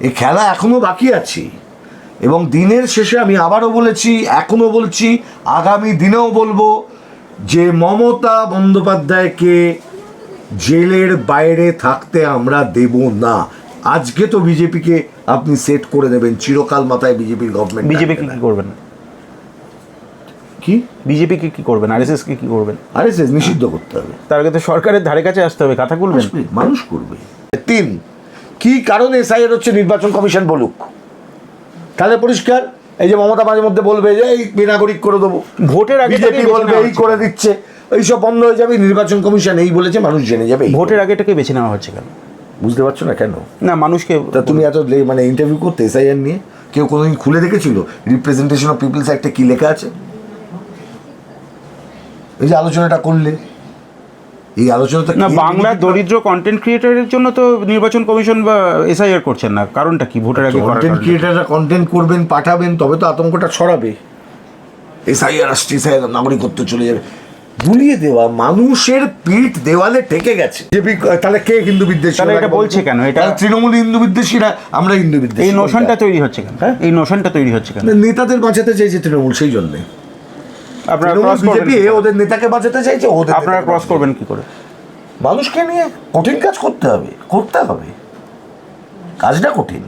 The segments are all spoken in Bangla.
এই খেলা এখনও বাকি আছে। এবং দিনের শেষে আমি আবারও বলেছি এখনও বলছি আগামী দিনেও বলব যে মমতা বন্দ্যোপাধ্যায়কে জেলের বাইরে থাকতে আমরা দেব না। আজকে তো বিজেপিকে আপনি সেট করে দেবেন চিরকাল মাথায় বিজেপির গভর্নমেন্ট বিজেপি কি করবেন? কি? বিজেপি কি কি করবেন? আরএসএস কি কি করবেন? আরে সে নিষিদ্ধ করতে হবে। তার আগে তো সরকারের ধারে কাছে আসতে হবে কথা বলবেন। মানুষ করবে। তিন কি কারণে এসআইআর হচ্ছে নির্বাচন কমিশন বলুক? তাহলে পরিষ্কার? এই যে মমতা মাঝে মধ্যে বলবে যে এই বেনাগরিক করে দেবো। ভোটের আগে বিজেপি বলবে এই করে দিচ্ছে। এইসব বন্ধ হয়ে যাবে নির্বাচন কমিশন এই বলেছে মানুষ জেনে যাবে ভোটের আগে থেকে বেছে নেওয়া হচ্ছে কেন? বুঝতে পারছ না কেন? না মানুষকে তা তুমি এত মানে ইন্টারভিউ করতে এসআইআর নিয়ে? কেউ কোনোদিন খুলে দেখেছিল? রিপ্রেজেন্টেশন অফ পিপলস একটা কি লেখা আছে? এই যে আলোচনাটা করলে। এই আলোচনাটা না বাংলার দরিদ্র কন্টেন্ট ক্রিয়েটরের জন্য তো নির্বাচন কমিশন বা এসআইআর করছেন না। কারণটা কি? ভোটের আগে কন্টেন্ট ক্রিয়েটাররা কন্টেন্ট করবেন পাঠাবেন তবে তো আতঙ্কটা ছড়াবে। এসআইআর আসছে এসআইআর নাগরিকত্ব চলে যাবে। ভুলিয়ে দেওয়া মানুষের পিঠ দেওয়ালে ঠেকে গেছে। বিজেপি তাহলে কে হিন্দু বিদ্বেষী? তাহলে এটা বলছে কেন? এটা- তৃণমূল হিন্দু বিদ্বেষী না আমরা হিন্দু বিদ্বেষী এই নোশনটা তৈরি হচ্ছে কেন? হ্যাঁ? এই নোশনটা তৈরি হচ্ছে কেন? নেতাদের বাঁচাতে চাইছে তৃণমূল সেই জন্যে। আপনারা ক্রস করবেন ওদের নেতাকে বাঁচাতে চাইছে ওদের আপনারা ক্রস করবেন কি করে? মানুষকে নিয়ে কঠিন কাজ করতে হবে করতে হবে। কাজটা কঠিন।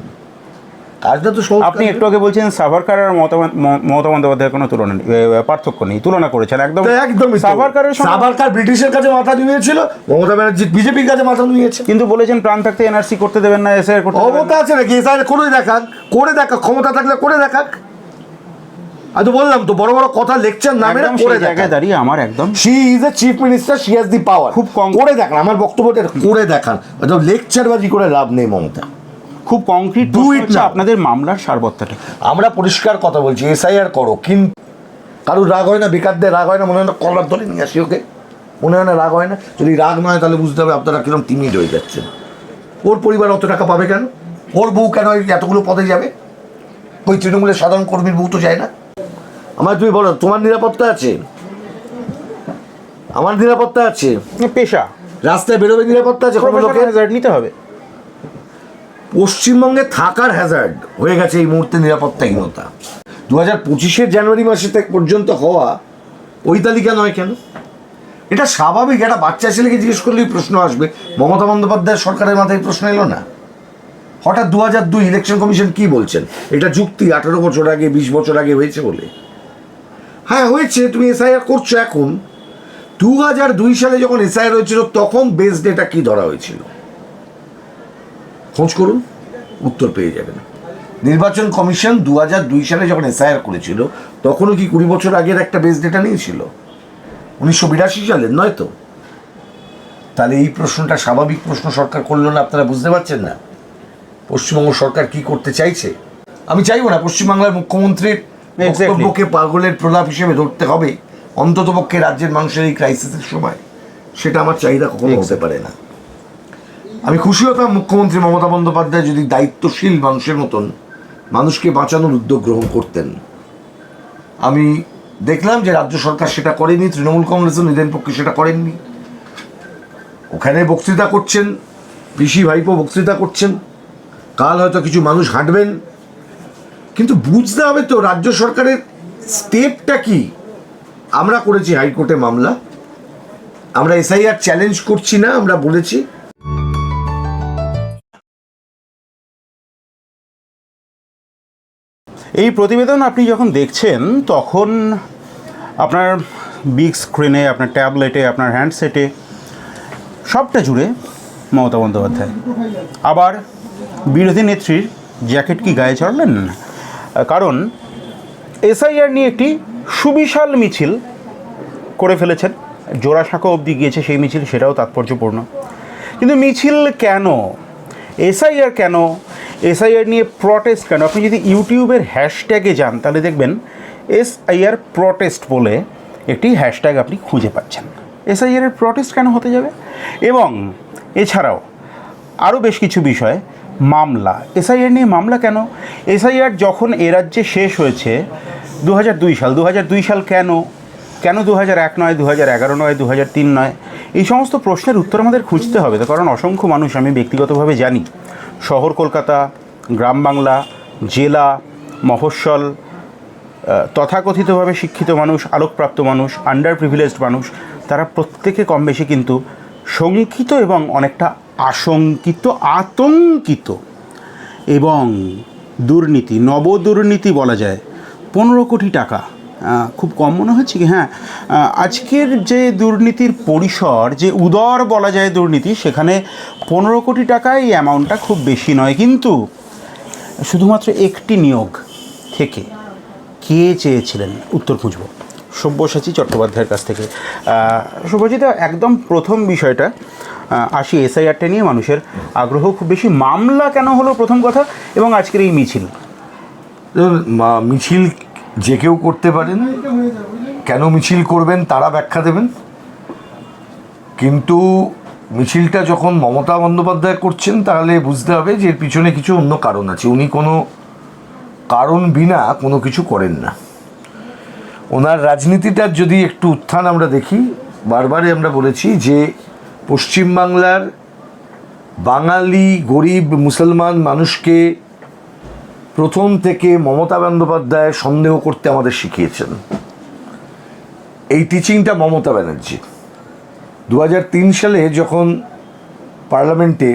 কাজটা তো আপনি একটু আগে বলছেন সাভারকার আর মমতা বন্দ্যোপাধ্যায়ের কোনো তুলনা নেই পার্থক্য নেই তুলনা করেছেন একদম তো একদমই সাভারকারের সাভারকার ব্রিটিশের কাছে মাথা নুয়েছিল মমতা ব্যানার্জি বিজেপির কাছে মাথা নুয়েছে। কিন্তু বলেছেন প্রাণ থাকতে এনআরসি করতে দেবেন না এসআইআর করতে ক্ষমতা। আছে নাকি? এসআই করে দেখাক করে দেখাক ক্ষমতা থাকলে করে দেখাক। আমি তো বললাম তো বড় বড় কথা লেকচার নামে একদম করে জায়গায় দাঁড়িয়ে আমার একদম she is a chief minister she has the power খুব কম- করে দেখান আমার বক্তব্যটা করে দেখান। লেকচারবাজি করে লাভ নেই মমতা। খুব কংক্রিট it now. আপনাদের মামলার সারবত্তাটা? আমরা পরিষ্কার কথা বলছি এসআইআর করো কিন্তু কারুর রাগ হয় না বেকারদের রাগ হয় না মনে হয় না কলার ধরে নিয়ে আসি ওকে। মনে হয় না রাগ হয় না। যদি রাগ না হয় তাহলে বুঝতে হবে আপনারা কীরকম টিমিড হয়ে যাচ্ছেন। ওর পরিবার অত টাকা পাবে কেন? ওর বউ কেন এতগুলো পদে যাবে? ওই তৃণমূলের সাধারণ কর্মীর বউ তো যায় না। আমার তুমি বলো তোমার নিরাপত্তা আছে? আমার নিরাপত্তা আছে। পেশা। রাস্তায় বেরোবে নিরাপত্তা আছে কোনো লোকের? hazard নিতে হবে। পশ্চিমবঙ্গে থাকার হ্যাজার্ড হয়ে গেছে এই মুহূর্তে নিরাপত্তাহীনতা। দু হাজার পঁচিশের জানুয়ারি মাসে পর্যন্ত হওয়া ওই তালিকা নয় কেন? এটা স্বাভাবিক একটা বাচ্চা ছেলেকে জিজ্ঞেস করলেই প্রশ্ন আসবে। মমতা বন্দ্যোপাধ্যায় সরকারের মাথায় প্রশ্ন এলো না? হঠাৎ দু হাজার দুই ইলেকশন কমিশন কি বলছেন? এটা যুক্তি আঠারো বছর আগে বিশ বছর আগে হয়েছে বলে। হ্যাঁ হয়েছে, তুমি এসআইআর করছ এখন। দু হাজার দুই সালে যখন এসআইআর হয়েছিল, তখন বেস ডেটা কি ধরা হয়েছিল? খোঁজ করুন, উত্তর পেয়ে যাবেন। নির্বাচন কমিশন দু হাজার দুই সালে যখন এসআইআর করেছিল, তখনও কি কুড়ি বছর আগের একটা বেস ডেটা নিয়েছিল? উনিশশো বিরাশি সালের নয় তো? তাহলে এই প্রশ্নটা স্বাভাবিক প্রশ্ন সরকার করল না, আপনারা বুঝতে পারছেন না? পশ্চিমবঙ্গ সরকার কি করতে চাইছে? আমি চাইব না, পশ্চিমবাংলার মুখ্যমন্ত্রীর. বক্তব্যকে পাগলের প্রলাপ হিসেবে ধরতে হবে। অন্ততপক্ষে রাজ্যের মানুষের এই ক্রাইসিসের সময়। সেটা আমার চাহিদা কখনো হতে পারে না। আমি খুশি হতাম মুখ্যমন্ত্রী মমতা বন্দ্যোপাধ্যায় যদি দায়িত্বশীল মানুষের মতন মানুষকে বাঁচানোর উদ্যোগ গ্রহণ করতেন। আমি দেখলাম যে রাজ্য সরকার সেটা করেনি তৃণমূল কংগ্রেসও নিজের পক্ষে সেটা করেননি। ওখানে বক্তৃতা করছেন পিসি ভাইপো বক্তৃতা করছেন। কাল হয়তো কিছু মানুষ হাঁটবেন কিন্তু বুঝতে হবে তো, রাজ্য সরকারের স্টেপটা কি? আমরা করেছি হাইকোর্টে মামলা। আমরা এসআইআর চ্যালেঞ্জ করছি না, আমরা বলেছি। এই প্রতিবেদন আপনি যখন দেখছেন, তখন আপনার বিগ স্ক্রিনে আপনার ট্যাবলেটে আপনার হ্যান্ডসেটে সবটা জুড়ে মমতা বন্দ্যোপাধ্যায়। আবার বিরোধী নেত্রীর জ্যাকেট কি গায়ে চড়লেন কারণ এসআইআর নিয়ে একটি সুবিশাল মিছিল করে ফেলেছেন। জোড়াসাঁকো অবধি গিয়েছে সেই মিছিল, সেটাও তাৎপর্যপূর্ণ। কিন্তু মিছিল কেন? এসআইআর কেন? এসআইআর নিয়ে প্রটেস্ট কেন? আপনি যদি ইউটিউবের হ্যাশট্যাগে যান, তাহলে দেখবেন এসআইআর প্রটেস্ট বলে একটি হ্যাশট্যাগ আপনি খুঁজে পাচ্ছেন। এসআইআর এর প্রটেস্ট কেন হতে যাবে? এবং এছাড়াও আরও বেশ কিছু বিষয় মামলা। এসআইআর নিয়ে মামলা কেন? এসআইআর যখন এ রাজ্যে শেষ হয়েছে দু হাজার দুই সাল দু হাজার দুই সাল কেন? কেন দু এক নয় দু এগারো নয় দু তিন নয়? এই সমস্ত প্রশ্নের উত্তর আমাদের খুঁজতে হবে কারণ অসংখ্য মানুষ আমি ব্যক্তিগতভাবে জানি। শহর কলকাতা, গ্রাম বাংলা, জেলা, মফস্বল তথাকথিতভাবে শিক্ষিত মানুষ, আলোকপ্রাপ্ত মানুষ আন্ডার প্রিভিলেজড মানুষ, তারা প্রত্যেকে কম বেশি কিন্তু শঙ্কিত এবং অনেকটা আশঙ্কিত আতঙ্কিত এবং দুর্নীতি নবদুর্নীতি বলা যায়। পনেরো কোটি টাকা। খুব কম মনে হচ্ছে কি? হ্যাঁ আজকের যে দুর্নীতির পরিসর যে উদর বলা যায় দুর্নীতি সেখানে পনেরো কোটি টাকা এই অ্যামাউন্টটা খুব বেশি নয়। কিন্তু শুধুমাত্র একটি নিয়োগ থেকে কে চেয়েছিলেন? উত্তর খুঁজব। সব্যসাচী চট্টোপাধ্যায়ের কাছ থেকে। আহ, সব্যসাচী দা, একদম প্রথম বিষয়টা। আসি এসআইআরটা নিয়ে মানুষের আগ্রহ। খুব বেশি মামলা কেন হলো প্রথম কথা এবং আজকের এই মিছিল? মিছিল যে কেউ করতে পারেন, কেন মিছিল করবেন তারা ব্যাখ্যা দেবেন। কিন্তু মিছিলটা যখন মমতা বন্দ্যোপাধ্যায় করছেন, তাহলে বুঝতে হবে যে এর পিছনে কিছু অন্য কারণ আছে। উনি কোনো কারণ বিনা কোনো কিছু করেন না। ওনার রাজনীতিটার যদি একটু উত্থান আমরা দেখি, বারবারই আমরা বলেছি যে পশ্চিমবাংলার বাঙালি গরিব মুসলমান মানুষকে প্রথম থেকে মমতা বন্দ্যোপাধ্যায় সন্দেহ করতে আমাদের শিখিয়েছেন। এই টিচিংটা মমতা ব্যানার্জি। দু হাজার তিন সালে যখন পার্লামেন্টে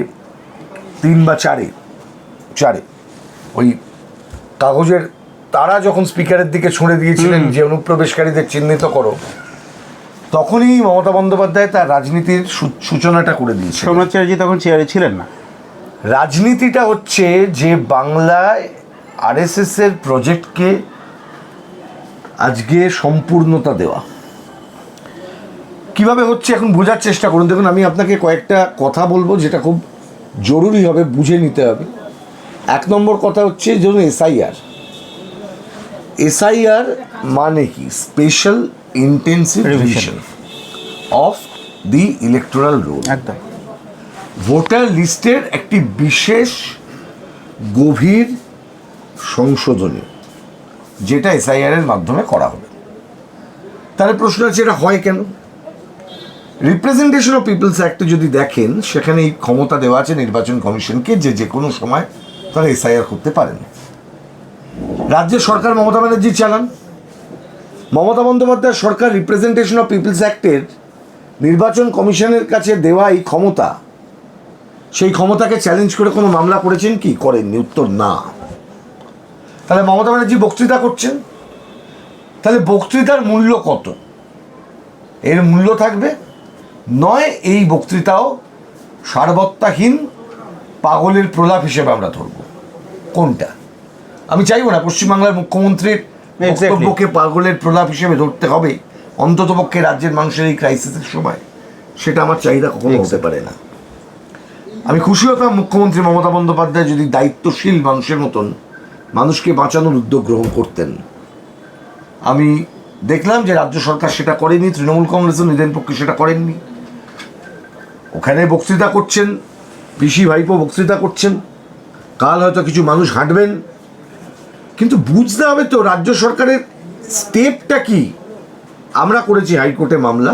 তিন বা চারে চারে ওই কাগজের তারা যখন স্পিকারের দিকে ছুঁড়ে দিয়েছিলেন যে অনুপ্রবেশকারীদের চিহ্নিত করো তখনই মমতা বন্দ্যোপাধ্যায় তার রাজনীতির সূচনাটা করে দিয়েছিলেন। সোমনাথ চ্যাটার্জি তখন চেয়ারে ছিলেন না। রাজনীতিটা হচ্ছে যে বাংলায় আরএসএস এর প্রজেক্টকে আজকে সম্পূর্ণতা দেওয়া। কীভাবে হচ্ছে এখন বোঝার চেষ্টা করুন। দেখুন আমি আপনাকে কয়েকটা কথা বলব যেটা খুব জরুরি হবে বুঝে নিতে হবে। এক নম্বর কথা হচ্ছে ধরুন এসআইআর এসআইআর মানে কি? Special intensive revision of the electoral roll একদম। ভোটার লিস্টের একটি বিশেষ গভীর সংশোধনী যেটা এসআইআর এর মাধ্যমে করা হবে। তাহলে প্রশ্ন আছে এটা হয় কেন? রিপ্রেজেন্টেশন অফ পিপলস অ্যাক্টে যদি দেখেন সেখানে এই ক্ষমতা দেওয়া আছে নির্বাচন কমিশনকে যে যে কোনো সময় তারা এসআইআর করতে পারেন। রাজ্য সরকার মমতা ব্যানার্জি চালান মমতা বন্দ্যোপাধ্যায় সরকার রিপ্রেজেন্টেশন অফ পিপলস অ্যাক্টের নির্বাচন কমিশনের কাছে দেওয়া এই ক্ষমতা। সেই ক্ষমতাকে চ্যালেঞ্জ করে কোনো মামলা করেছেন কি? করেননি, উত্তর না। তাহলে মমতা ব্যানার্জি বক্তৃতা করছেন? তাহলে বক্তৃতার মূল্য কত? এর মূল্য থাকবে? নয়, এই বক্তৃতাও সারবত্তাহীন পাগলের প্রলাপ হিসেবে আমরা ধরব। কোনটা? আমি চাইব না পশ্চিমবাংলার মুখ্যমন্ত্রীর. বক্তব্যকে পাগলের প্রলাপ হিসেবে ধরতে হবে। অন্ততপক্ষে রাজ্যের মানুষের এই ক্রাইসিসের সময়। সেটা আমার চাহিদা কখনো হতে পারে না। আমি খুশি হতাম মুখ্যমন্ত্রী মমতা বন্দ্যোপাধ্যায় যদি দায়িত্বশীল মানুষের মতন মানুষকে বাঁচানোর উদ্যোগ গ্রহণ করতেন। আমি দেখলাম যে রাজ্য সরকার সেটা করেনি তৃণমূল কংগ্রেসও নিজের পক্ষে সেটা করেননি। ওখানে বক্তৃতা করছেন পিসি ভাইপো বক্তৃতা করছেন। কাল হয়তো কিছু মানুষ হাঁটবেন কিন্তু বুঝতে হবে তো রাজ্য সরকারের স্টেপটা কি। আমরা করেছি হাইকোর্টে মামলা।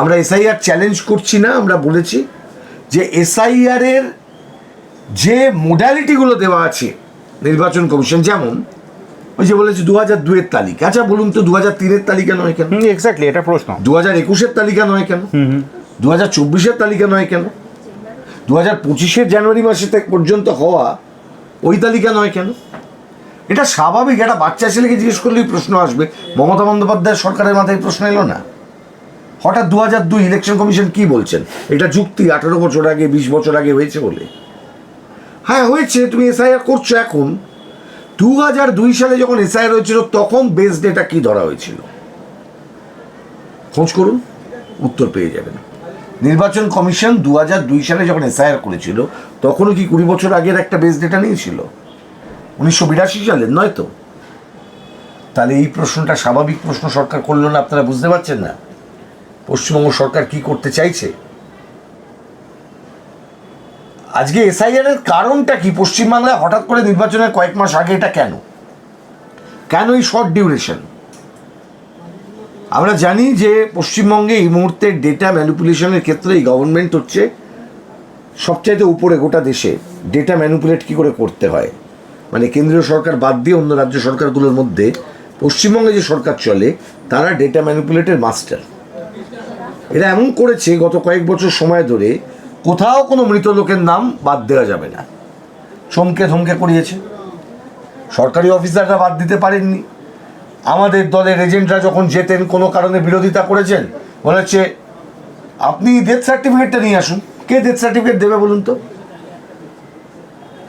আমরা এসআইআর চ্যালেঞ্জ করছি না আমরা বলেছি যে এসআইআর এর যে মোডালিটিগুলো দেওয়া আছে নির্বাচন কমিশন যেমন ওই যে বলেছে দু হাজার দুয়ের তালিকা। আচ্ছা বলুন তো দু হাজার তিনের তালিকা নয় কেন? এক্স্যাক্টলি এটা প্রশ্ন। দু হাজার একুশের তালিকা নয় কেন? দু হাজার চব্বিশের তালিকা নয় কেন? দু হাজার পঁচিশের জানুয়ারি মাসে পর্যন্ত হওয়া ওই তালিকা নয় কেন? এটা স্বাভাবিক, একটা বাচ্চা ছেলেকে জিজ্ঞেস করলেই প্রশ্ন আসবে। মমতা বন্দ্যোপাধ্যায় সরকারের মাথায় প্রশ্ন এলো না? হঠাৎ দু হাজার দুই ইলেকশন কমিশন কি বলছেন? এটা যুক্তি, আঠারো বছর আগে, বিশ বছর আগে হয়েছে বলে। হ্যাঁ হয়েছে, তুমি এসআইআর করছ এখন। দু হাজার দুই সালে যখন এসআইআর হয়েছিল, তখন বেস ডেটা কি ধরা হয়েছিল? খোঁজ করুন, উত্তর পেয়ে যাবেন। নির্বাচন কমিশন দু হাজার দুই সালে যখন এসআইআর করেছিল, তখনও কি কুড়ি বছর আগের একটা বেস ডেটা নিয়েছিল? উনিশশো বিরাশি সালের নয় তো? তাহলে এই প্রশ্নটা স্বাভাবিক প্রশ্ন সরকার করল না, আপনারা বুঝতে পারছেন না? পশ্চিমবঙ্গ সরকার কি করতে চাইছে? আজকে এসআইআর এর কারণটা কি? পশ্চিমবাংলায় হঠাৎ করে নির্বাচনের কয়েক মাস আগে এটা কেন? কেন এই শর্ট ডিউরেশন আমরা জানি যে পশ্চিমবঙ্গে এই মুহূর্তে ডেটা ম্যানিপুলেশনের ক্ষেত্রে এই গভর্নমেন্ট হচ্ছে সবচাইতে উপরে গোটা দেশে। ডেটা ম্যানিপুলেট কী করে করতে হয়? মানে কেন্দ্রীয় সরকার বাদ দিয়ে অন্য রাজ্য সরকারগুলোর মধ্যে পশ্চিমবঙ্গে যে সরকার চলে, তারা ডেটা ম্যানিপুলেটের মাস্টার এরা এমন করেছে গত কয়েক বছর সময় ধরে, কোথাও কোনো মৃত লোকের নাম বাদ দেওয়া যাবে না। চমকে ধমকে করিয়েছে। সরকারি অফিসাররা বাদ দিতে পারেননি। আমাদের দলের এজেন্টরা যখন যেতেন, কোনো কারণে বিরোধিতা করেছেন মনে হচ্ছে আপনি ডেথ সার্টিফিকেটটা নিয়ে আসুন। কে ডেথ সার্টিফিকেট দেবে বলুন তো?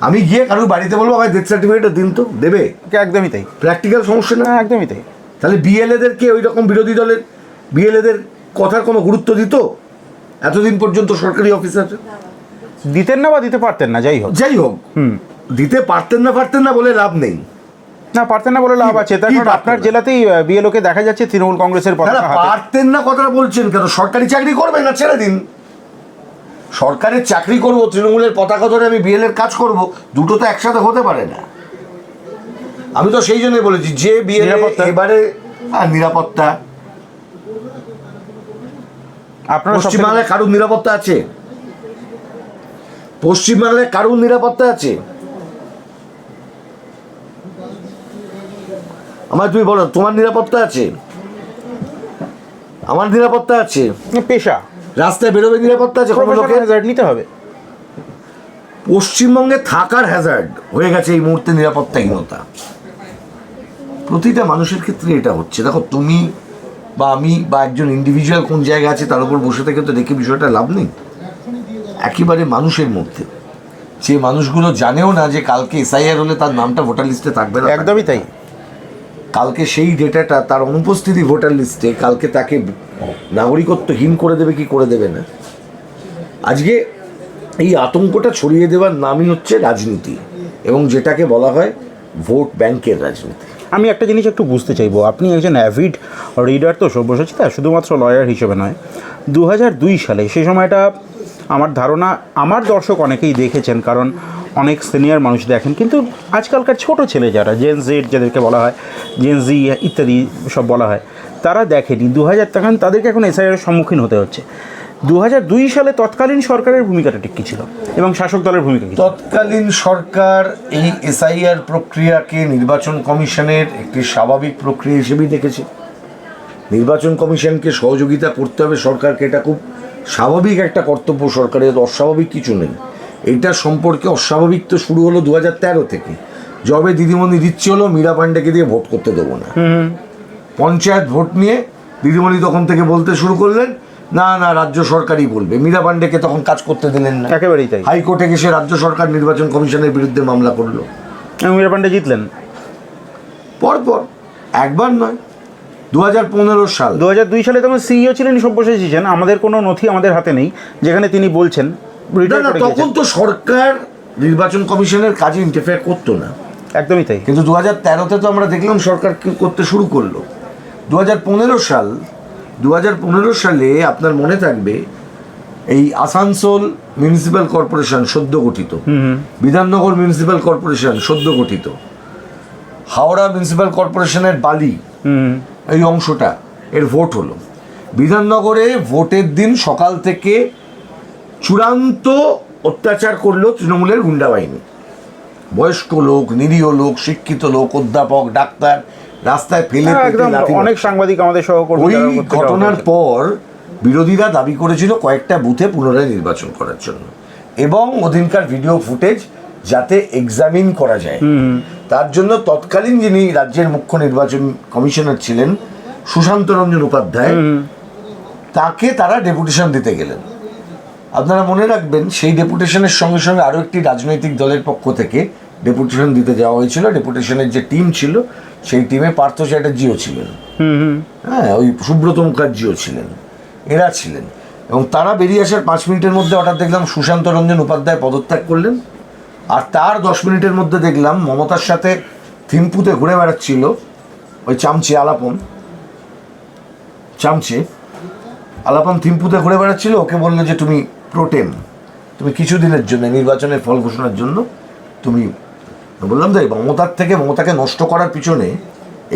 আমি গিয়ে কারোর বাড়িতে বলব ভাই ডেথ সার্টিফিকেটটা দিন তো দেবে? একদমই তাই। প্র্যাকটিক্যাল সমস্যা না? হ্যাঁ একদমই তাই। তাহলে বিএলএদেরকে ওই রকম বিরোধী দলের বিএলএদের কথার কোনো গুরুত্ব দিত? এতদিন পর্যন্ত সরকারি অফিসার দিতেন না বা দিতে পারতেন না যাই হোক। যাই হোক। হুম। দিতে পারতেন না পারতেন না বলে লাভ নেই। না পারতেন না বলে লাভ আছে। তার কারণ আপনার? জেলাতেই বিএলওকে দেখা যাচ্ছে তৃণমূল কংগ্রেসের পারতেন না কথাটা বলছেন কেন সরকারি চাকরি করবেন না ছেড়ে দিন। সরকারের চাকরি করব তৃণমূলের পতাকা ধরে আমি বিএল এর কাজ করব দুটো তো একসাথে হতে পারে না। আমি তো সেই জন্যই বলেছি যে বিএল। এবারে আর নিরাপত্তা। আপনার পশ্চিমবাংলায় কারুর নিরাপত্তা আছে? পশ্চিমবাংলায় কারুর নিরাপত্তা আছে? আমার তুমি বলো তোমার নিরাপত্তা আছে? আমার নিরাপত্তা আছে? পেশা। রাস্তায় বেরোবে নিরাপত্তা আছে কোনো লোকের? প্রফেশনাল নিতে হবে। পশ্চিমবঙ্গে থাকার হ্যাজার্ড হয়ে গেছে এই মুহূর্তে নিরাপত্তাহীনতা। প্রতিটা মানুষের ক্ষেত্রে এটা হচ্ছে। দেখো তুমি বা আমি বা একজন ইন্ডিভিজুয়াল কোন জায়গায় আছে তার উপর বসে থেকে তো দেখে বিষয়টা লাভ নেই। একেবারে মানুষের মধ্যে। যে মানুষগুলো জানেও না যে কালকে এসআইআর হলে তার নামটা ভোটার লিস্টে থাকবে না। একদমই তাই। কালকে সেই ডেটাটা তার অনুপস্থিতি ভোটার লিস্টে কালকে তাকে নাগরিকত্বহীন করে দেবে কি করে দেবে না? আজকে এই আতঙ্কটা ছড়িয়ে দেওয়ার নামই হচ্ছে রাজনীতি এবং যেটাকে বলা হয় ভোট ব্যাংকের রাজনীতি। আমি একটা জিনিস একটু বুঝতে চাইব। আপনি একজন অ্যাভিড রিডার তো, সব্যসাচী তা শুধুমাত্র লয়ার হিসেবে নয়। দু সালে সেই সময়টা আমার ধারণা, আমার দর্শক অনেকেই দেখেছেন, কারণ অনেক সিনিয়র মানুষ দেখেন, কিন্তু আজকালকার ছোট ছেলে যারা জেন জেড যাদেরকে বলা হয় জেন জি ইত্যাদি সব বলা হয়, তারা দেখেনি। দু হাজার তখন তাদেরকে এখন এসআইআর সম্মুখীন হতে হচ্ছে। দু হাজার দুই সালে তৎকালীন সরকারের ভূমিকাটা ঠিক কী ছিল? এবং শাসক দলের ভূমিকা কী তৎকালীন সরকার এই এসআইআর প্রক্রিয়াকে নির্বাচন কমিশনের একটি স্বাভাবিক প্রক্রিয়া হিসেবেই দেখেছে। নির্বাচন কমিশনকে সহযোগিতা করতে হবে সরকারকে, এটা খুব স্বাভাবিক একটা কর্তব্য সরকারের, অস্বাভাবিক কিছু নেই। এটা সম্পর্কে অস্বাভাবিক তো শুরু হলো দু হাজার তেরো থেকে। জবে দিদিমণি দিচ্ছে হলো মীরা পাণ্ডেকে দিয়ে ভোট করতে দেবো না। পঞ্চায়েত ভোট নিয়ে দিদিমণি তখন থেকে বলতে শুরু করলেন না না রাজ্য সরকারই বলবে। মীরা পাণ্ডেকে তখন কাজ করতে দিলেন না। একেবারেই তাই। হাইকোর্টে গেছে রাজ্য সরকার নির্বাচন কমিশনের বিরুদ্ধে মামলা করল। মীরা পাণ্ডে জিতলেন? পরপর একবার নয়। দু হাজার পনেরো সাল। দু হাজার দুই সালে তখন সিইও ছিলেন সব্যসাচী ছিলেন আমাদের কোনো নথি আমাদের হাতে নেই। যেখানে তিনি বলছেন না তখন তো সরকার নির্বাচন কমিশনের কাজে ইন্টারফেয়ার করতো না। একদমই তাই। কিন্তু দু হাজার তেরোতে তো আমরা দেখলাম সরকার কি করতে শুরু করল। দু হাজার পনেরো সাল দু হাজার পনেরো সালে আপনার মনে থাকবে এই আসানসোল মিউনিসিপ্যাল কর্পোরেশন সদ্য গঠিত বিধাননগর মিউনিসিপ্যাল কর্পোরেশন সদ্য গঠিত হাওড়া মিউনিসিপ্যাল কর্পোরেশনের বালি এই অংশটা এর ভোট হলো। বিধাননগরে ভোটের দিন সকাল থেকে চূড়ান্ত অত্যাচার করল তৃণমূলের গুন্ডা বাহিনী। বয়স্ক লোক নিরীহ লোক শিক্ষিত লোক অধ্যাপক ডাক্তার রাস্তায় ফেলে হ্যাঁ, অনেক সাংবাদিক আমাদের সহকর্মী ওই ঘটনার পর বিরোধীরা দাবি করেছিল কয়েকটা বুথে পুনরায় নির্বাচন করার জন্য। এবং ওদিনকার ভিডিও ফুটেজ যাতে এক্সামিন করা যায়। তার জন্য তৎকালীন যিনি রাজ্যের মুখ্য নির্বাচন কমিশনার ছিলেন সুশান্ত রঞ্জন উপাধ্যায় তাকে তারা ডেপুটেশন দিতে গেলেন। আপনারা মনে রাখবেন সেই ডেপুটেশনের সঙ্গে সঙ্গে আরও একটি রাজনৈতিক দলের পক্ষ থেকে ডেপুটেশন দিতে যাওয়া হয়েছিল। ডেপুটেশনের যে টিম ছিল সেই টিমে পার্থ চ্যাটার্জিও ছিলেন। হ্যাঁ ওই সুব্রত মুখার্জিও ছিলেন। এরা ছিলেন। এবং তারা বেরিয়ে আসার পাঁচ মিনিটের মধ্যে হঠাৎ দেখলাম সুশান্ত রঞ্জন উপাধ্যায় পদত্যাগ করলেন। আর তার দশ মিনিটের মধ্যে দেখলাম মমতার সাথে থিম্পুতে ঘুরে বেড়াচ্ছিল ওই চামচে আলাপন। চামচে? আলাপন থিম্পুতে ঘুরে বেড়াচ্ছিল ওকে বলল যে তুমি প্রোটেম। তুমি কিছুদিনের জন্য, নির্বাচনের ফল ঘোষণার জন্য তুমি বললাম তো মমতার থেকে মমতাকে নষ্ট করার পিছনে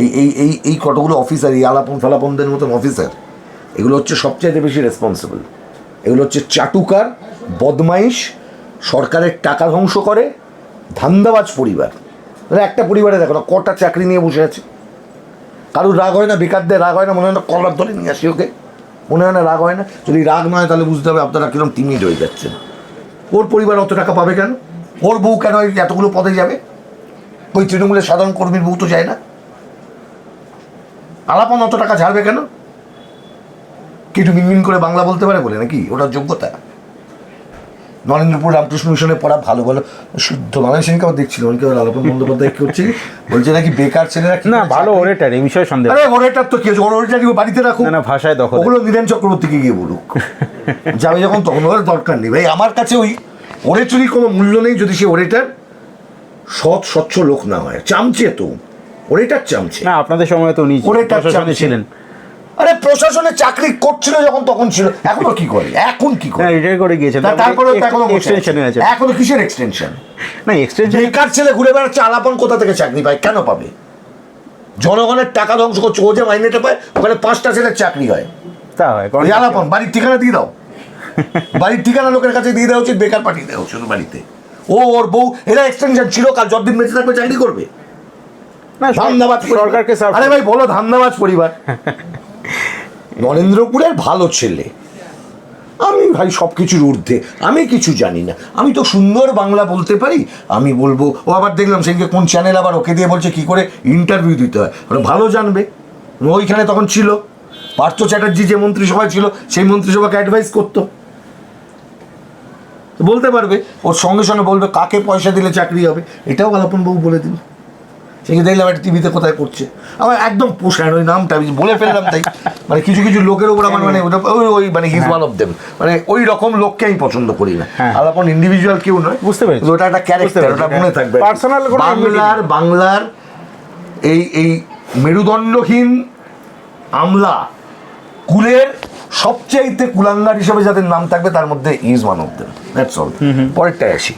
এই এই এই এই কতগুলো অফিসার এই আলাপন ফালাপনদের মতন অফিসার এগুলো হচ্ছে সবচাইতে বেশি রেসপন্সিবল এগুলো হচ্ছে চাটুকার, বদমাইশ, সরকারের টাকা ধ্বংস করে, ধান্দাবাজ পরিবার। মানে একটা পরিবারে দেখো না, কটা চাকরি নিয়ে বসে আছে। কারোর রাগ হয় না, বেকারদের রাগ হয় না, মনে হয় না কলার ধরে নিয়ে আসি ওকে। মনে হয় না রাগ হয় না? যদি রাগ নয় তাহলে বুঝতে হবে আপনারা কীরকম টিমিড হয়ে যাচ্ছেন। ওর পরিবার অত টাকা পাবে কেন? ওর বউ কেন এতগুলো পদে যাবে? ওই তৃণমূলের সাধারণ কর্মীর বউ তো যায় না। আলাপন অত টাকা ঝাড়বে কেন? কি একটু মিনমিন করে বাংলা বলতে পারে বলে নাকি? ওটার যোগ্যতা। নরেন্দ্রপুর রামকৃষ্ণ মিশনে পড়া ভালো ভালো শুদ্ধ বাংলা সেদিনকে দেখছিল অনেকে আলাপন বন্দ্যোপাধ্যায় কি করছে? বলছে নাকি বেকার ছেলেরা কি না ভালো ওরেটার এই বিষয়ে সন্দেহ। আরে ওরেটার তো কি ওর ওরেটার বাড়িতে রাখো না না ভাষায় দখল। ওগুলো নীরেন চক্রবর্তীকে গিয়ে বলুক। যাবে যখন তখন ওর দরকার নেই। ভাই আমার কাছে ওই ওরে চুরি কোনো মূল্য নেই যদি সে ওরেটার সৎ স্বচ্ছ লোক না হয়। চামচে তো। ওরেটার চামচে। না আপনাদের সময় তো উনি ওরেটার। ছিলেন। আরে প্রশাসনে চাকরি করছিল যখন তখন ছিল। এখনও কি করে? এখন কি করে? রিটায়ার করে গিয়েছেন তা তারপরে এখনও এক্সটেনশনে আছে? এখনও কিসের এক্সটেনশন না এক্সটেনশন বেকার ছেলে ঘুরে বেড়াচ্ছে আলাপন কোথা থেকে চাকরি পায়? কেন পাবে? জনগণের টাকা ধ্বংস করছে ও যে মাইনেটা পায় ওখানে পাঁচটা ছেলের চাকরি হয়। তা হয় আলাপন বাড়ির ঠিকানা দিয়ে দাও। বাড়ির ঠিকানা লোকের কাছে দিয়ে দেওয়া উচিত বেকার পাঠিয়ে দেওয়া উচিত বাড়িতে। ও ওর বউ এরা এক্সটেনশন ছিল কাল যতদিন বেঁচে থাকবে চাকরি করবে। না ধান্দাবাজ। সরকারকে আরে ভাই বলো ধান্দাবাজ পরিবার। নরেন্দ্রপুরের ভালো ছেলে। আমি ভাই সব কিছুর ঊর্ধ্বে। আমি কিছু জানি না। আমি তো সুন্দর বাংলা বলতে পারি। আমি বলব, ও আবার দেখলাম সেদিকে কোন চ্যানেল আবার ওকে দিয়ে বলছে কি করে ইন্টারভিউ দিতে হয়। ওরা ভালো জানবে। ওইখানে তখন ছিল। পার্থ চ্যাটার্জি যে মন্ত্রিসভায় ছিল, সেই মন্ত্রিসভাকে অ্যাডভাইস করতো। বলতে পারবে। ওর সঙ্গে সঙ্গে বলবে, কাকে পয়সা দিলে চাকরি হবে? এটাও আলাপন বাবু বলে দিল। সেকে দেখলাম একটা টিভিতে কোথায় করছে। আমার একদম পোষায় ওই নামটা আমি বলে ফেললাম তাই। মানে কিছু কিছু লোকের ওপর আমার মানে ওই ওই মানে হিজ ওয়ান অফ দেম মানে ওই রকম লোককে আমি পছন্দ করি না। হ্যাঁ। আলাপন ইন্ডিভিজুয়াল কেউ নয়। বুঝতে পেরেছি। ওটা একটা ক্যারেক্টার ওটা মনে থাকবে। পার্সোনাল বাংলার বাংলার এই এই মেরুদণ্ডহীন আমলা কুলের সবচাইতে কুলাঙ্গার হিসেবে যাদের নাম থাকবে তার মধ্যে is one of them that's all পরেরটায় আসি।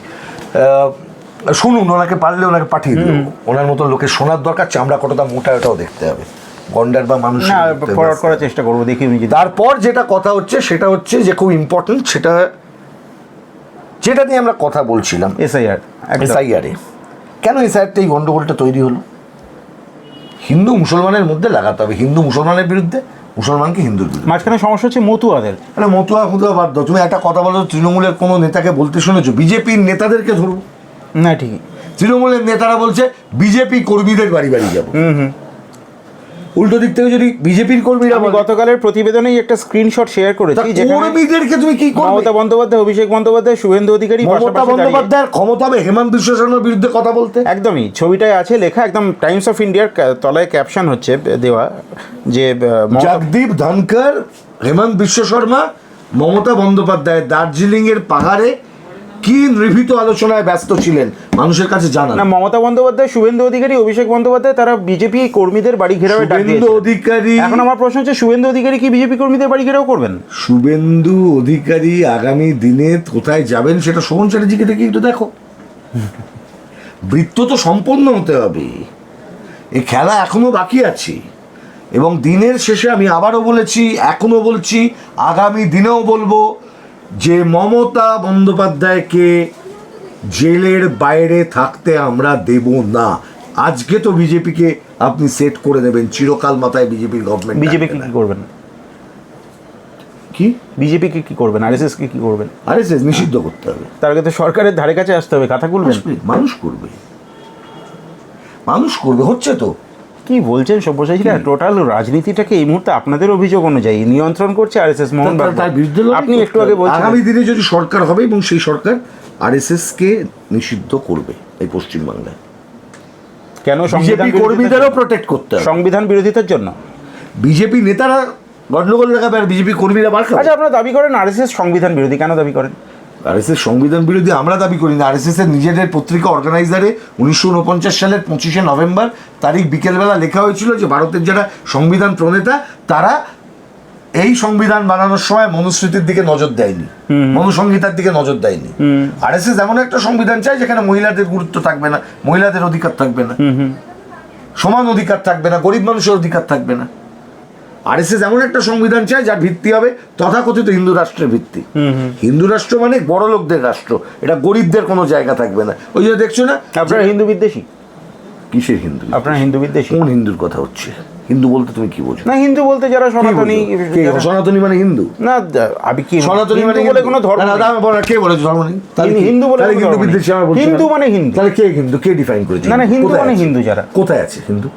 শুনুন ওনাকে পারলে ওনাকে পাঠিয়ে দিন ওনার মতো লোকে শোনার দরকার চামড়া কতটা মোটা ওটাও দেখতে হবে। গন্ডার বা মানুষ ফরওয়ার্ড করার চেষ্টা করব দেখি তারপর যেটা কথা হচ্ছে সেটা হচ্ছে যে খুব ইম্পর্টেন্ট সেটা যেটা নিয়ে আমরা কথা বলছিলাম। এসআইআর এসআইআরে কেন এসআইআরটা এই গন্ডগোলটা তৈরি হলো? হিন্দু মুসলমানের মধ্যে লাগাতে হবে। হিন্দু মুসলমানের বিরুদ্ধে মুসলমানকে হিন্দুর বিরুদ্ধে। মাঝখানে সমস্যা হচ্ছে মতুয়াদের। মানে মতুয়া ফুতুয়া বাদ দাও। তুমি একটা কথা বলো তৃণমূলের কোনো নেতাকে বলতে শুনেছো? বিজেপির নেতাদেরকে ধরবো। না ঠিকই। তৃণমূলের নেতারা বলছে বিজেপি কর্মীদের বাড়ি বাড়ি যাব। উল্টো দিক থেকে যদি বিজেপির কর্মীরা গতকালের প্রতিবেদনেই একটা স্ক্রিনশট শেয়ার করেছি কর্মীদেরকে তুমি কি করবে? মমতা বন্দ্যোপাধ্যায় অভিষেক বন্দ্যোপাধ্যায় শুভেন্দু অধিকারী মমতা বন্দ্যোপাধ্যায়ের ক্ষমতা হবে হেমন্ত বিশ্ব শর্মার বিরুদ্ধে কথা বলতে? একদমই। ছবিটায় আছে লেখা একদম টাইমস অফ ইন্ডিয়ার তলায় ক্যাপশন হচ্ছে দেওয়া যে জগদীপ ধনকর হেমন্ত বিশ্ব শর্মা মমতা বন্দ্যোপাধ্যায় দার্জিলিং এর পাহাড়ে কি নির্ভীত আলোচনায় ব্যস্ত ছিলেন? মানুষের কাছে জানান। না মমতা বন্দ্যোপাধ্যায় শুভেন্দু অধিকারী অভিষেক বন্দ্যোপাধ্যায় তারা বিজেপি কর্মীদের বাড়ি ঘেরাও শুভেন্দু অধিকারী এখন আমার প্রশ্ন হচ্ছে শুভেন্দু অধিকারী কি বিজেপি কর্মীদের বাড়ি ঘেরাও করবেন? শুভেন্দু অধিকারী আগামী দিনে কোথায় যাবেন সেটা শোভন চ্যাটার্জিকে দেখে একটু দেখো। বৃত্ত তো সম্পন্ন হতে হবে। এই খেলা এখনও বাকি আছে। এবং দিনের শেষে আমি আবারও বলেছি এখনও বলছি আগামী দিনেও বলব যে মমতা বন্দ্যোপাধ্যায়কে জেলের বাইরে থাকতে আমরা দেব না। আজকে তো বিজেপিকে আপনি সেট করে দেবেন চিরকাল মাথায় বিজেপির গভর্নমেন্ট বিজেপি কি করবেন? কি? বিজেপি কি কি করবেন? আরএসএস কি কি করবেন? আরে নিষিদ্ধ করতে হবে। তার আগে তো সরকারের ধারে কাছে আসতে হবে কথা আসবে, মানুষ করবে। মানুষ করবে হচ্ছে তো। কি বলছেন সব্যসাচীরা টোটাল রাজনীতিটাকে এই মুহূর্তে আপনাদের অভিযোগ অনুযায়ী নিয়ন্ত্রণ করছে আরএসএস মোহন তার- তার বিরুদ্ধে আপনি একটু আগে বলছেন আগামী দিনে যদি সরকার হবে এবং সেই সরকার আরএসএস কে নিষিদ্ধ করবে এই পশ্চিমবাংলায়। কেন সংবিধান বিজেপি কর্মীদেরও প্রোটেক্ট করতে হবে। সংবিধান বিরোধিতার জন্য? বিজেপি নেতারা গন্ডগোল লাগাবে আর বিজেপি কর্মীরা বার আচ্ছা আপনারা দাবি করেন আর এস এস সংবিধান বিরোধী কেন দাবি করেন? আরএসএস সংবিধান বিরোধী আমরা দাবি করি না। আরএসএস এর নিজেদের পত্রিকা অর্গানাইজারে উনিশশো উনপঞ্চাশ সালের পঁচিশে নভেম্বর তারিখ বিকেলবেলা লেখা হয়েছিল যে ভারতের যারা সংবিধান প্রণেতা তারা এই সংবিধান বানানোর সময় মনুস্মৃতির দিকে নজর দেয়নি। মনুসংহিতার দিকে নজর দেয়নি। আর এস এস এমন একটা সংবিধান চাই যেখানে মহিলাদের গুরুত্ব থাকবে না মহিলাদের অধিকার থাকবে না। সমান অধিকার থাকবে না গরিব মানুষের অধিকার থাকবে না। আরএসএস এমন একটা সংবিধান চায় যার ভিত্তি হবে তথাকথিত হিন্দু রাষ্ট্রের ভিত্তি। হিন্দু রাষ্ট্র মানে বড় লোকদের রাষ্ট্র। এটা গরিবদের কোনো জায়গা থাকবে না। ওই যে দেখছ না? আপনারা হিন্দু বিদ্বেষী? কিসের হিন্দু আপনারা হিন্দু বিদ্বেষী? কোন হিন্দুর কথা হচ্ছে? হিন্দু বলতে তুমি কি বোঝো? না হিন্দু বলতে যারা সনাতনী সনাতনী মানে হিন্দু? না আমি কি সনাতনী মানে বলে কোনো ধর্ম না। দাঁড়া, বলো কে বলেছে ধর্ম নেই? তাহলে হিন্দু বলে তাহলে হিন্দু। বিদ্বেষী আমার বলছো হিন্দু মানে হিন্দু। তাহলে কে হিন্দু? কে ডিফাইন করেছে না, না, হিন্দু মানে হিন্দু যারা। কোথায় আছে হিন্দু?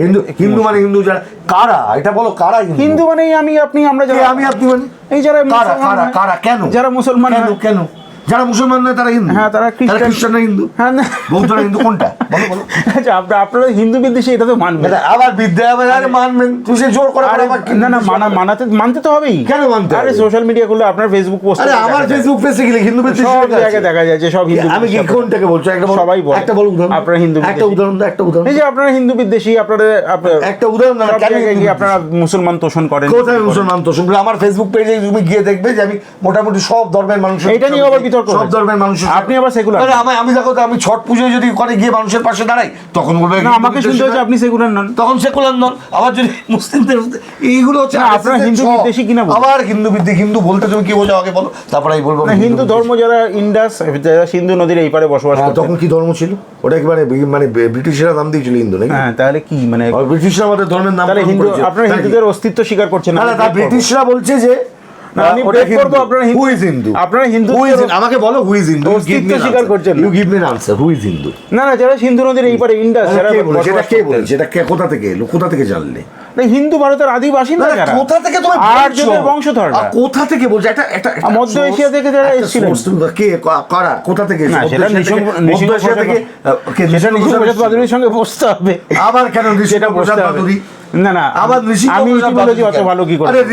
হিন্দু হিন্দু মানে হিন্দু যারা কারা? এটা বলো কারা হিন্দু? মানে আমি আপনি আমরা যারা আমি আপনি মানে এই যারা কারা কারা কারা কেন? যারা মুসলমান কেন কেন? যারা মুসলমান নয় তারা হিন্দু। হ্যাঁ, তারা খ্রিস্টান। হিন্দু? হ্যাঁ বৌদ্ধরা হিন্দু কোনটা? বলো বলো। আচ্ছা আপনারা আপনারা হিন্দু বিদ্বেষী এটা তো মানবেন। আবার বিদ্যা আবার মানবেন। তুই জোর করে না না মানা মানাতে মানতে তো হবেই। কেন মানতে আরে সোশ্যাল মিডিয়া করলে আপনার ফেসবুক পোস্ট আরে আমার ফেসবুক পেজে গেলে হিন্দু বিদ্বেষী সব জায়গায় দেখা যায় যে সব হিন্দু আমি কি। কোনটাকে বলছো? একটা সবাই বলে। একটা বলো উদাহরণ আপনারা হিন্দু একটা উদাহরণ দাও একটা উদাহরণ। এই যে আপনারা হিন্দু বিদ্বেষী আপনারা আপনারা- একটা উদাহরণ দাও কেন গিয়ে আপনারা মুসলমান তোষণ করেন। কোথায় মুসলমান তোষণ আমার ফেসবুক পেজে তুমি গিয়ে দেখবে যে আমি মোটামুটি সব ধর্মের মানুষ এইটা নিয়ে আবার বিতর্ক সব ধর্মের মানুষের আপনি আবার। আরে আমি আমি দেখো আমি ছট পুজোয় যদি করে গিয়ে মানুষের পাশে দাঁড়াই তখন বলবে আমাকে শুনতে হচ্ছে আপনি সেগুলার নন। তখন সেকুলার নন। আবার যদি মুসলিমদের এইগুলো হচ্ছে আপনারা হিন্দু বিদ্বেষী কিনা আবার হিন্দু বিদ্বেষী হিন্দু বলতে তুমি কি বোঝো আগে বলো? তারপরে আমি বলব হিন্দু ধর্ম যারা ইন্ডাস যারা সিন্ধু নদীর এই পারে বসবাস হ্যাঁ, তখন কি ধর্ম ছিল? ওটা কি মানে ব্রিটিশরা নাম দিয়েছিল হিন্দু নাকি? হ্যাঁ তাহলে কি মানে ব্রিটিশরা আমাদের ধর্মের নাম তাহলে হিন্দু আপনারা হিন্দুদের অস্তিত্ব স্বীকার করছেন না। ব্রিটিশরা বলছে যে আমি ওটা break করব, আপনারা হিন্দু- হু ইজ হিন্দু আপনারা হিন্দু- হু ইজ আমাকে বলো হু ইজ হিন্দু স্বীকার করছেন না। You give me answer who is Hindu না না যারা সিন্ধু নদীর এই পারে ইন্ডাস যারা কে কোথা থেকে কোথা থেকে জানলে? হিন্দু ভারতের আদি বাসিন্দা না, কোথা থেকে তুমি আর্যদের বংশধররা। কোথা থেকে বলছো? এটা এটা মধ্য এশিয়া থেকে যারা এসেছিলেন। কে? কারা? কোথা থেকে মধ্য সেটা এশিয়া থেকে- মধ্য এশিয়া থেকে কে? সেটা নিশঙ্গ নিশঙ্গ প্রসাদ প্রসাদ সঙ্গে বসতে হবে। আবার কেন প্রসাদ না না আবার আমি অত ভালো কি করে আরে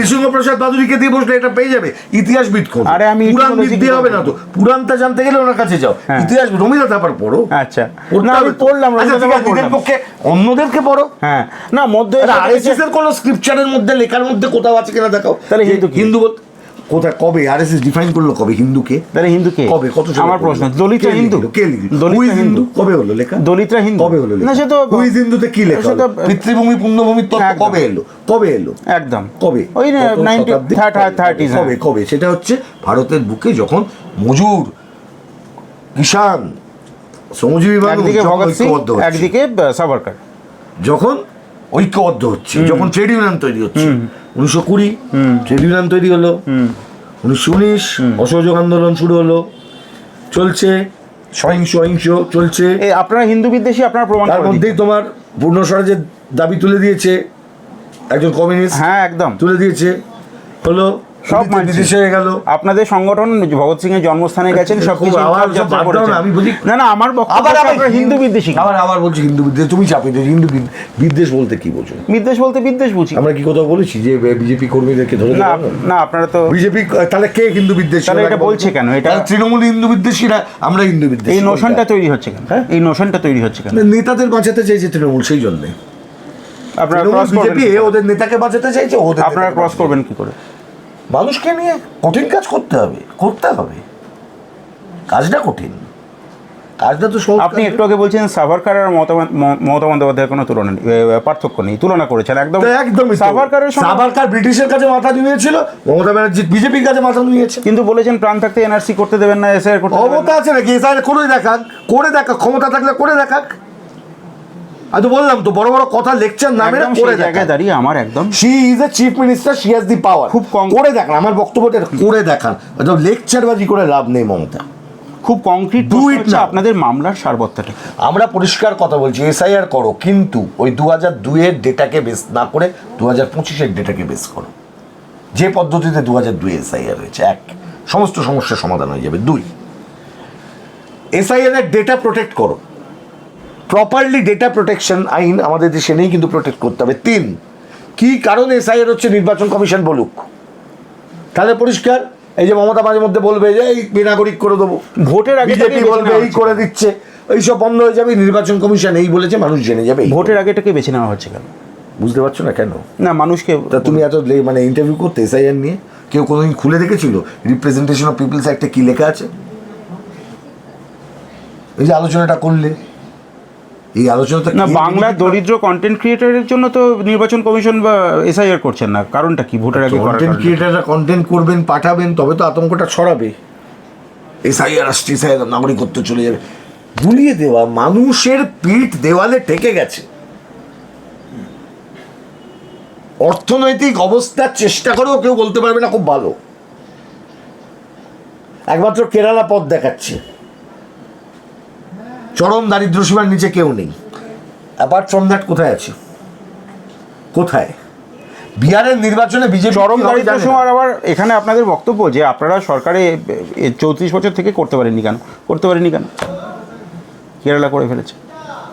দিয়ে বসলে এটা পেয়ে যাবে। ইতিহাসবিদ খোঁজ আরে আমি দিয়ে হবে না তো। পুরাণটা জানতে গেলে ওনার কাছে যাও। হ্যাঁ। ইতিহাস রবীন্দ্রনাথ তারপর পড়ো। আচ্ছা। না আমি পড়লাম আচ্ছা, পড়লাম। পক্ষে অন্যদেরকে পড়ো। হ্যাঁ। না মধ্য আরে এর কোন স্ক্রিপচারের মধ্যে লেখার মধ্যে কোথাও আছে কিনা দেখাও। তাহলে হিন্দু হিন্দু বলতে কোথায়? কবে? আরএসএস ডিফাইন করল কবে? হিন্দুকে তাহলে হিন্দু কে? কবে? কত আমার প্রশ্ন দলিতরা হিন্দু? কে লিখলো? দলিতরা হিন্দু? কবে হলো লেখা? দলিতরা হিন্দু। কবে হলো না লেখা? সে তো হুইজ হিন্দুতে কি লেখা সে হলো? পিতৃভূমি পুণ্যভূমির তত্ত্ব কবে এলো? কবে এলো? একদম। কবে? ওই কত নাইনটি শতাব্দী? থার্টি কবে? কবে? সেটা হচ্ছে ভারতের বুকে যখন মজুর কিষাণ শ্রমজীবী মানুষ একদিকে ভগৎ সিং একদিকে সাভারকার যখন ঐক্যবদ্ধ হচ্ছে যখন ট্রেড ইউনিয়ন তৈরি হচ্ছে। উনিশশো কুড়ি ট্রেড ইউনিয়ন তৈরি হলো। উনিশশো উনিশ অসহযোগ আন্দোলন শুরু হলো। চলছে সহিংস অহিংস চলছে। এ আপনারা হিন্দু বিদ্বেষী আপনার প্রমাণ তার মধ্যেই তোমার পূর্ণ স্বরাজের দাবি তুলে দিয়েছে একজন কমিউনিস্ট হ্যাঁ একদম। তুলে দিয়েছে। হলো সব হয়ে গেল। আপনাদের সংগঠন ভগৎ সিং এর জন্মস্থানে গেছেন সব কিছু। না, আমি না না আমার বক্তব্য আবার আবার হিন্দু বিদ্বেষী আবার আবার বলছি হিন্দু বিদ্বেষ। তুমি চাপে হিন্দু বিদ্বেষ বলতে কি বোঝো? বিদ্বেষ বলতে বিদ্বেষ বুঝি। আমরা কি কোথাও বলেছি যে বিজেপি কর্মীদেরকে ধরে না না আপনারা তো বিজেপি তাহলে কে হিন্দু বিদ্বেষী? তাহলে এটা বলছে কেন? এটা- তৃণমূল হিন্দু বিদ্বেষীরা আমরা হিন্দু বিদ্বেষী এই নোশনটা তৈরি হচ্ছে কেন? হ্যাঁ? এই নোশনটা তৈরি হচ্ছে কেন? নেতাদের বাঁচাতে চাইছে তৃণমূল সেই জন্য। আপনারা ক্রস করবেন? ওদের নেতাকে বাঁচাতে চাইছে ওদের আপনারা ক্রস করবেন কি করে? মানুষকে নিয়ে কঠিন কাজ করতে হবে করতে হবে। কাজটা কঠিন। কাজটা তো আপনি একটু আগে বলছেন সাভারকার আর মমতা বন্দ্যোপাধ্যায়ের কোনো তুলনা নেই, পার্থক্য নেই তুলনা করেছেন একদম তো। সাভারকারের সাভারকার ব্রিটিশের কাছে মাথা নুয়েছিল মমতা ব্যানার্জি বিজেপির কাছে মাথা নুয়েছে কিন্তু বলেছেন প্রাণ থাকতে এনআরসি করতে দেবেন না এসআইআর করতে ক্ষমতা। আছে নাকি? এসআইআর করে দেখাক করে দেখাক ক্ষমতা থাকলে করে দেখাক। আমি তো বললাম তো বড় বড় কথা লেকচার না মেরে করে জায়গায় দাঁড়িয়ে আমার একদম she is a chief minister she has the power খুব কম- করে দেখান আমার বক্তব্যটা করে দেখান। লেকচারবাজি করে লাভ নেই মমতা। খুব কংক্রিট Do it now. আপনাদের মামলার সারবত্তাটা? আমরা পরিষ্কার কথা বলছি এসআইআর করো কিন্তু ওই দু হাজার দুইয়ের ডেটাকে বেস না করে দু হাজার পঁচিশের ডেটাকে বেস করো। যে পদ্ধতিতে দু হাজার দুই এসআইআর হয়েছে এক সমস্ত সমস্যার সমাধান হয়ে যাবে। দুই এসআইআর এর ডেটা প্রোটেক্ট করো। প্রপারলি ডেটা প্রোটেকশন আইন আমাদের দেশে নেই কিন্তু প্রোটেক্ট করতে হবে। তিন কি কারণে এসআইআর হচ্ছে নির্বাচন কমিশন বলুক? তাহলে পরিষ্কার? এই যে মমতা মাঝে মধ্যে বলবে যে এই বেনাগরিক করে দেবো। ভোটের আগে বিজেপি বলবে এই করে দিচ্ছে। এইসব বন্ধ হয়ে যাবে নির্বাচন কমিশন এই বলেছে মানুষ জেনে যাবে ভোটের আগেটাকে বেছে নেওয়া হচ্ছে কেন? বুঝতে পারছ না কেন? না মানুষকে তা তুমি এত লে- মানে ইন্টারভিউ করতে এসআইআর নিয়ে? কেউ কোনোদিন খুলে দেখেছিল? রিপ্রেজেন্টেশন অফ পিপলস একটা কি লেখা আছে? এই যে আলোচনাটা করলে। এই আলোচনাটা না কে বাংলার দরিদ্র কন্টেন্ট ক্রিয়েটারের জন্য তো নির্বাচন কমিশন বা এসআইআর করছেন না। কারণটা কি? ভোটের আগে কন্টেন্ট ক্রিয়েটাররা কন্টেন্ট করবেন পাঠাবেন তবে তো আতঙ্কটা ছড়াবে। এসআইআর আসছে এসআইআর নাগরিকত্ব চলে যাবে। গুলিয়ে দেওয়া মানুষের পিঠ দেওয়ালে ঠেকে গেছে। অর্থনৈতিক অবস্থার চেষ্টা করেও কেউ বলতে পারবে না খুব ভালো। একমাত্র কেরালা পথ দেখাচ্ছে। চরম দারিদ্র সীমার নিচে কেউ নেই। অ্যাপার্ট ফ্রম দ্যাট কোথায় আছে? কোথায়? বিহারের নির্বাচনে বিজেপি চরম দারিদ্র সময় আবার এখানে আপনাদের বক্তব্য যে আপনারা সরকারে চৌত্রিশ বছর থেকে করতে পারেননি কেন? করতে পারেননি কেন? কেরালা করে ফেলেছে।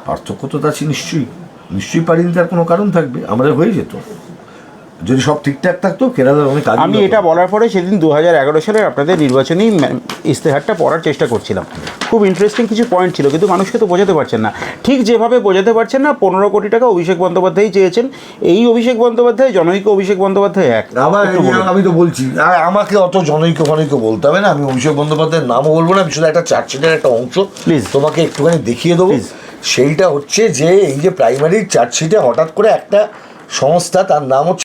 পার্থক্য তো আছে নিশ্চয়ই। নিশ্চয়ই পারিনি তার কোনো কারণ থাকবে। আমাদের হয়ে যেত। যদি সব ঠিকঠাক থাকতো কেরালার অনেক আমি এটা বলার পরে সেদিন দু হাজার এগারো সালে আপনাদের নির্বাচনী ইস্তেহারটা পড়ার চেষ্টা করছিলাম। খুব ইন্টারেস্টিং কিছু পয়েন্ট ছিল কিন্তু মানুষকে তো বোঝাতে পারছেন না। ঠিক যেভাবে বোঝাতে পারছেন না পনেরো কোটি টাকা অভিষেক বন্দ্যোপাধ্যায় চেয়েছেন। এই অভিষেক বন্দ্যোপাধ্যায় জনৈক অভিষেক বন্দ্যোপাধ্যায় এক। আবার। আমি তো বলছি আমাকে অত জনৈক ফনৈক বলতে হবে না। আমি অভিষেক বন্দ্যোপাধ্যায়ের নামও বলব না আমি শুধু একটা চার্জশিটের একটা অংশ। প্লিজ তোমাকে একটুখানি দেখিয়ে দেবো। সেইটা হচ্ছে যে এই যে প্রাইমারি চার্জশিটে হঠাৎ করে একটা সংস্থা তার নাম হচ্ছে